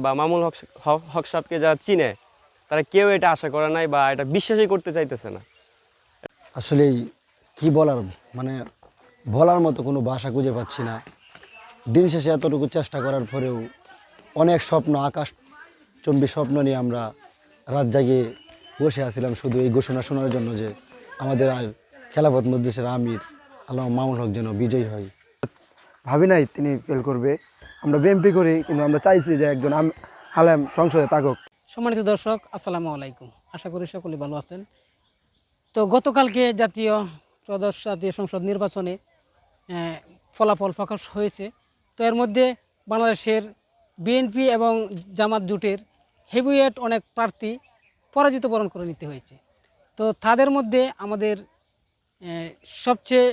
বা মামুল হক হক- সাহেবকে যারা চিনে, তারা কেউ এটা আশা করে নাই বা এটা বিশ্বাসই করতে চাইতেছে না। আসলেই কি বলার মানে বলার মতো কোনো ভাষা খুঁজে পাচ্ছি না। দিন শেষে এতটুকু চেষ্টা করার পরেও অনেক স্বপ্ন আকাশ চম্বী স্বপ্ন নিয়ে আমরা রাত জাগিয়ে বসে আছিলাম শুধু এই ঘোষণা শোনার জন্য যে আমাদের আর খেলাফত মজলিসের আমির আল্লাহ মামুন হক যেন বিজয়ী হয়। ভাবি নাই তিনি ফেল করবে। আমরা বিএমপি করি, কিন্তু আমরা চাইছি যে একজন আলেম সংসদে থাকুক। সম্মানিত দর্শক, আসসালামু আলাইকুম। আশা করি সকলে ভালো আছেন। তো গতকালকে জাতীয় ত্রয়োদশ জাতীয় সংসদ নির্বাচনে ফলাফল প্রকাশ হয়েছে। তো এর মধ্যে বাংলাদেশের বিএনপি এবং জামাত জোটের হেভিওয়েট অনেক প্রার্থী পরাজিত বরণ করে নিতে হয়েছে। তো তাদের মধ্যে আমাদের সবচেয়ে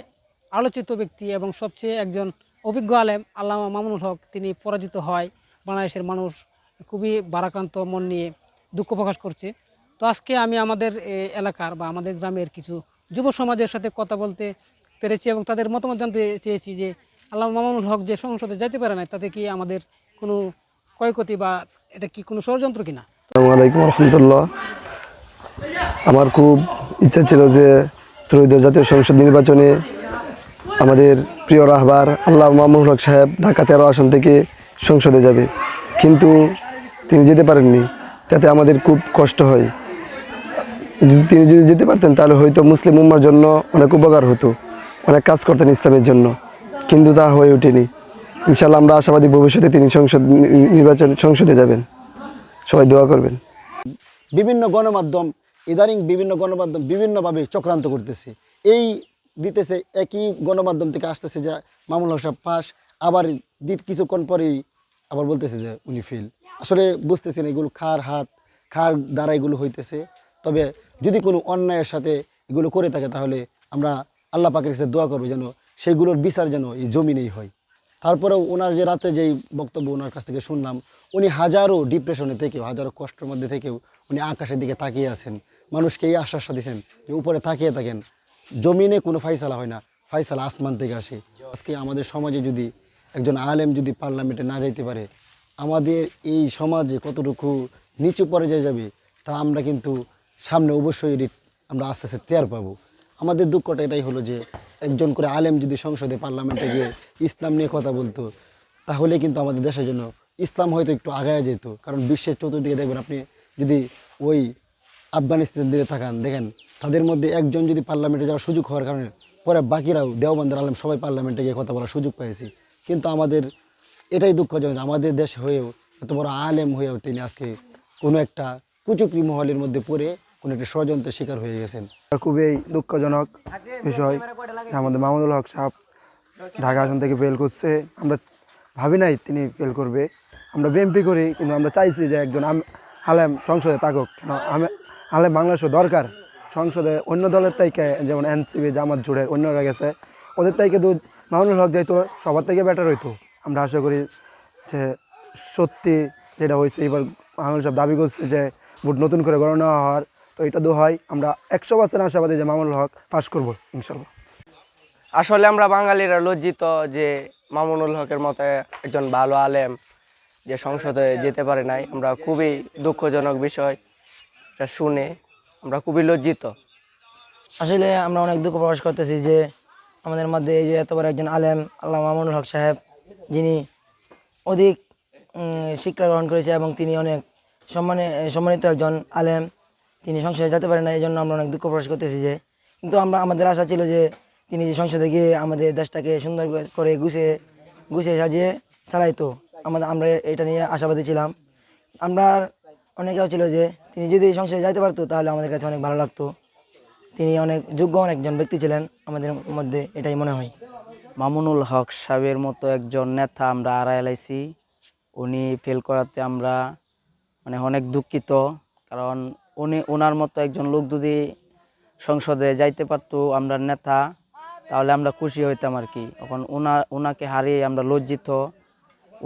আলোচিত ব্যক্তি এবং সবচেয়ে একজন অভিজ্ঞ আলেম আল্লামা মামুনুল হক তিনি পরাজিত হয় বাংলাদেশের মানুষ খুবই বারাক্রান্ত মন নিয়ে দুঃখ প্রকাশ করছে। তো আজকে আমি আমাদের এলাকার বা আমাদের গ্রামের কিছু যুব সমাজের সাথে কথা বলতে পেরেছি এবং তাদের মতামত জানতে চেয়েছি যে আল্লাহ মামুনুল হক যে সংসদে যেতে পারে না তাতে কি আমাদের কোনো ক্ষয়ক্ষতি বা এটা কি কোনো ষড়যন্ত্র কিনা? আলাইকুম রহমতুল্লাহ। আমার খুব ইচ্ছা ছিল যে ত্রয়োদশ জাতীয় সংসদ নির্বাচনে আমাদের প্রিয় রাহবার আল্লাহ মামুনুল হক সাহেব ঢাকা তেরো আসন থেকে সংসদে যাবে। কিন্তু তিনি যেতে পারেননি, তাতে আমাদের খুব কষ্ট হয়। তিনি যদি যেতে পারতেন, তাহলে হয়তো মুসলিম উম্মার জন্য অনেক উপকার হতো, অনেক কাজ করতেন ইসলামের জন্য। কিন্তু তা হয়ে ওঠেনি। ইনশাল্লাহ আমরা আশাবাদী ভবিষ্যতে তিনি সংসদ নির্বাচন সংসদে যাবেন। সবাই দোয়া করবেন। বিভিন্ন গণমাধ্যম, ইদানিং বিভিন্ন গণমাধ্যম বিভিন্নভাবে চক্রান্ত করতেছে। এই দিতেছে, একই গণমাধ্যম থেকে আসতেছে যে মামুল হক সাহেব পাস আবার দিত কিছুক্ষণ পরেই আবার বলতেছে যে উনি ফেল আসলে বুঝতেছেন এগুলো খার হাত খার দ্বারা এগুলো হইতেছে। তবে যদি কোনো অন্যায়ের সাথে এগুলো করে থাকে তাহলে আমরা আল্লাহ পাকের কাছে দোয়া করব যেন সেইগুলোর বিচার যেন এই জমিনেই হয়। তারপরেও ওনার যে রাতে যেই বক্তব্য ওনার কাছ থেকে শুনলাম, উনি হাজারো ডিপ্রেশনে থেকেও, হাজারো কষ্টের মধ্যে থেকেও উনি আকাশের দিকে তাকিয়ে আছেন। মানুষকে এই আশ্বাস দিয়েছেন যে উপরে তাকিয়ে থাকেন জমিনে কোনো ফাইসালা হয় না, ফাইসালা আসমান থেকে আসে। আজকে আমাদের সমাজে যদি একজন আলেম যদি পার্লামেন্টে না যাইতে পারে, আমাদের এই সমাজে কতটুকু নিচু পর্যায়ে যাবে, তা আমরা কিন্তু সামনে অবশ্যই এটি আমরা আস্তে আস্তে তেয়ার পাবো। আমাদের দুঃখটা এটাই হলো যে, একজন করে আলেম যদি সংসদে পার্লামেন্টে গিয়ে ইসলাম নিয়ে কথা বলতো, তাহলে কিন্তু আমাদের দেশের জন্য ইসলাম হয়তো একটু আগায় যেত। কারণ বিশ্বের চতুর্দিকে দেখবেন আপনি যদি ওই আফগানিস্তান দিকে তাকান দেখেন, তাদের মধ্যে একজন যদি পার্লামেন্টে যাওয়ার সুযোগ হওয়ার কারণে পরে বাকিরাও দেওবন্দের আলেম, সবাই পার্লামেন্টে গিয়ে কথা বলার সুযোগ পেয়েছি। কিন্তু আমাদের এটাই দুঃখজনক আমাদের দেশ হয়েও, এত বড় আলেম হয়েও তিনি আজকে কোনো একটা কুচুকরি মহলের মধ্যে পড়ে কোনো একটা ষড়যন্ত্রের শিকার হয়ে গেছেন। খুবই দুঃখজনক বিষয় আমাদের মাহমুদুল হক সাহেব ঢাকা আসন থেকে ফেল করছে। আমরা ভাবি নাই তিনি ফেল করবে। আমরা বিএমপি করি, কিন্তু আমরা চাইছি যে একজন আলেম সংসদে থাকুক। আলেম বাংলাদেশও দরকার। সংসদে অন্য দলের থেকে যেমন এনসিবি জামাত জুড়ে অন্যরা গেছে, ওদের থেকে দু মাহমুদুল হক যাইতো সবার থেকে বেটার হইতো। আমরা আশা করি যে সত্যি যেটা হয়েছে, এবার মাহমুদ সাহেব দাবি করছে যে ভোট নতুন করে গণনা হওয়ার। তো এটা তো হয়, আমরা একশো পার্সেন্ট আশাবাদী যে মামুল হক পাশ করব ইনশাল্লাহ আসলে আমরা বাঙালিরা লজ্জিত যে মামুনুল হকের মতো একজন ভালো আলেম যে সংসদে যেতে পারে নাই, আমরা খুবই দুঃখজনক বিষয়। এটা শুনে আমরা খুবই লজ্জিত। আসলে আমরা অনেক দুঃখ প্রকাশ করতেছি যে আমাদের মধ্যে এই যে এত বড় একজন আলেম আল্লাহ মামুনুল হক সাহেব, যিনি অধিক শিক্ষা গ্রহণ করেছে এবং তিনি অনেক সম্মানে, সম্মানিত একজন আলেম, তিনি সংসদে যেতে পারেন না এই জন্য আমরা অনেক দুঃখ প্রকাশ করতেছি যে, কিন্তু আমরা, আমাদের আশা ছিল যে তিনি যে সংসদে গিয়ে আমাদের দেশটাকে সুন্দর করে গুছিয়ে গুছিয়ে সাজিয়ে চালাইতো। আমাদের, আমরা এটা নিয়ে আশাবাদী ছিলাম। আমরা অনেকেও ছিল যে, তিনি যদি সংসদে যাইতে পারতো, তাহলে আমাদের কাছে অনেক ভালো লাগতো। তিনি অনেক যোগ্য একজন ব্যক্তি ছিলেন, আমাদের মধ্যে এটাই মনে হয়। মামুনুল হক সাহেবের মতো একজন নেতা আমরা আড়াই লাইছি। উনি ফেল করাতে আমরা মানে অনেক দুঃখিত, কারণ উনি ওনার মতো একজন লোক যদি সংসদে যাইতে পারতো আমরা নেতা, তাহলে আমরা খুশি হইতাম আর কি। এখন ওনা ওনাকে হারিয়ে আমরা লজ্জিত।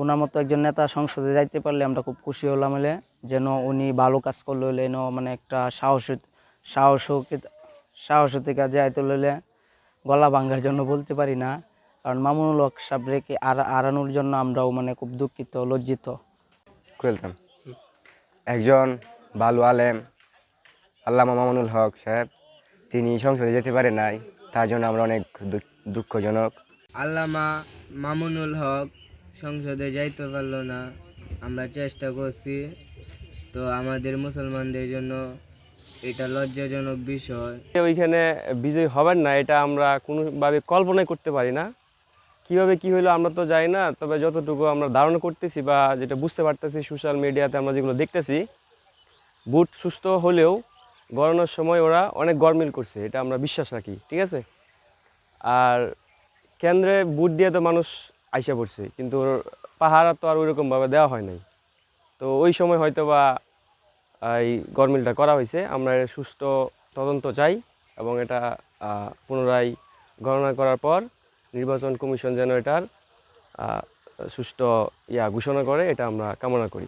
ওনার মতো একজন নেতা সংসদে যাইতে পারলে আমরা খুব খুশি হলাম হলে যেন উনি ভালো কাজ করলে হলে যেন মানে একটা সাহস সাহস সাহসতিকা যাইতে হলে গলা ভাঙ্গার জন্য বলতে পারি না। কারণ মামুনুল হক সাবরেকে আর আড়ানোর জন্য আমরাও মানে খুব দুঃখিত লজ্জিত। খুলতাম একজন ভালো আলেম আল্লামা মামুনুল হক সাহেব তিনি সংসদে যেতে পারে নাই তার জন্য আমরা অনেক দুঃখজনক। আল্লামা মামুনুল হক সংসদে যাইতে পারল না। আমরা চেষ্টা করছি। তো আমাদের মুসলমানদের জন্য এটা লজ্জাজনক বিষয়। ওইখানে বিজয় হবেন না, এটা আমরা কোনোভাবে কল্পনাই করতে পারি না। কীভাবে কি হলো আমরা তো যাই না, তবে যতটুকু আমরা ধারণা করতেছি বা যেটা বুঝতে পারতেছি সোশ্যাল মিডিয়াতে আমরা যেগুলো দেখতেছি, বুট সুস্থ হলেও গড়ানোর সময় ওরা অনেক গরমিল করছে, এটা আমরা বিশ্বাস রাখি, ঠিক আছে? আর কেন্দ্রে বুট দিয়ে তো মানুষ আইসা পড়ছে, কিন্তু পাহারা তো আর ওইরকমভাবে দেওয়া হয় নাই। তো ওই সময় হয়তো বা এই গরমিলটা করা হয়েছে, আমরা সুষ্ঠু তদন্ত চাই এবং এটা পুনরায় গণনা করার পর নির্বাচন কমিশন যেন এটার সুস্থ ইয়া ঘোষণা করে, এটা আমরা কামনা করি।